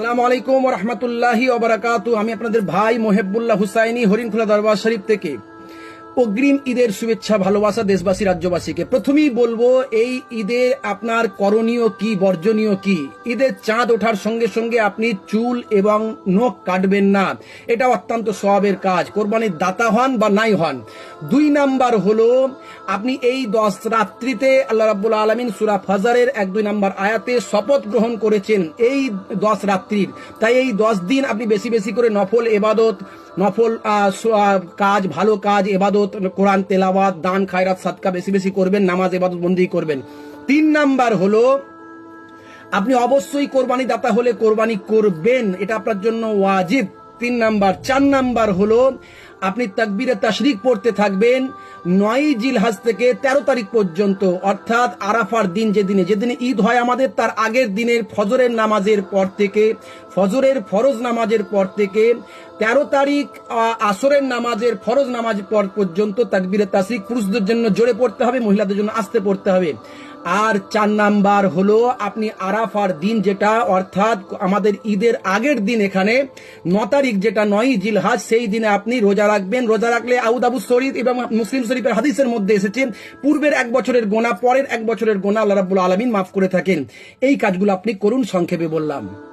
আসসালামু আলাইকুম রহমতুল্লাহি ওবরাকাতু আমি আপনাদের ভাই মোহেবুল্লাহ হুসাইনি হরিণখোলা দরবার শরীফ থেকে। অগ্রিম ঈদের শুভেচ্ছা, ভালোবাসা দেশবাসী, রাজ্যবাসীকে প্রথমেই বলব, এই ঈদে আপনার করণীয় কি, বর্জনীয় কি? ঈদের চাঁদ ওঠার সঙ্গে সঙ্গে আপনি চুল এবং নখ কাটবেন না। এটা অত্যন্ত সবের কাজ। কোরবানির দাতা হন বা নাই হন। দুই নাম্বার হলো আপনি এই দশ রাত্রিতে আল্লাহ রাব্বুল আলমিন সুরা ফাজারের এক, দুই নম্বর আয়াতে শপথ গ্রহণ করেছেন এই দশ রাত্রির। তাই এই দশ দিন আপনি বেশি বেশি করে নফল এবাদত, নফল কাজ, ভালো কাজ, এবাদত, কোরআন তেলাওয়াত, দান, খায়রাত, সাদকা বেশি বেশি করবেন, নামাজ, এবাদত বন্দি করবেন। তিন নাম্বার হলো, আপনি অবশ্যই কোরবানি দাতা হলে কোরবানি করবেন, এটা আপনার জন্য ওয়াজিব। তিন নাম্বার, চার নাম্বার হলো আপনি তাকবিরে তাশরিক পড়তে থাকবেন নয় জিলহাজ থেকে তেরো তারিখ পর্যন্ত, অর্থাৎ আরাফার দিন যেদিনে যেদিনে ঈদ হয় আমাদের, তার আগের দিনের ফজরের নামাজের পর থেকে, ফজরের ফরজ নামাজের পর থেকে তেরো তারিখ আসরের নামাজের ফরজ নামাজ পর পর্যন্ত তাকবিরে তাশরিক পুরুষদের জন্য জোরে পড়তে হবে, মহিলাদের জন্য আস্তে পড়তে হবে। আর চার নাম্বার হলো আপনি আরাফার দিন যেটা, অর্থাৎ আমাদের ঈদের আগের দিন এখানে, ন তারিখ যেটা নয় জিলহাজ, সেই দিনে আপনি রোজা রাখবেন। রোজা রাখলে আউদ আবু শরীফ এবং মুসলিম শরীফের হাদিসের মধ্যে এসেছে, পূর্বের এক বছরের গোনা, পরের এক বছরের গোনা আল্লাহ রাবুল আলমিন মাফ করে থাকেন। এই কাজগুলো আপনি করুন, সংক্ষেপে বললাম।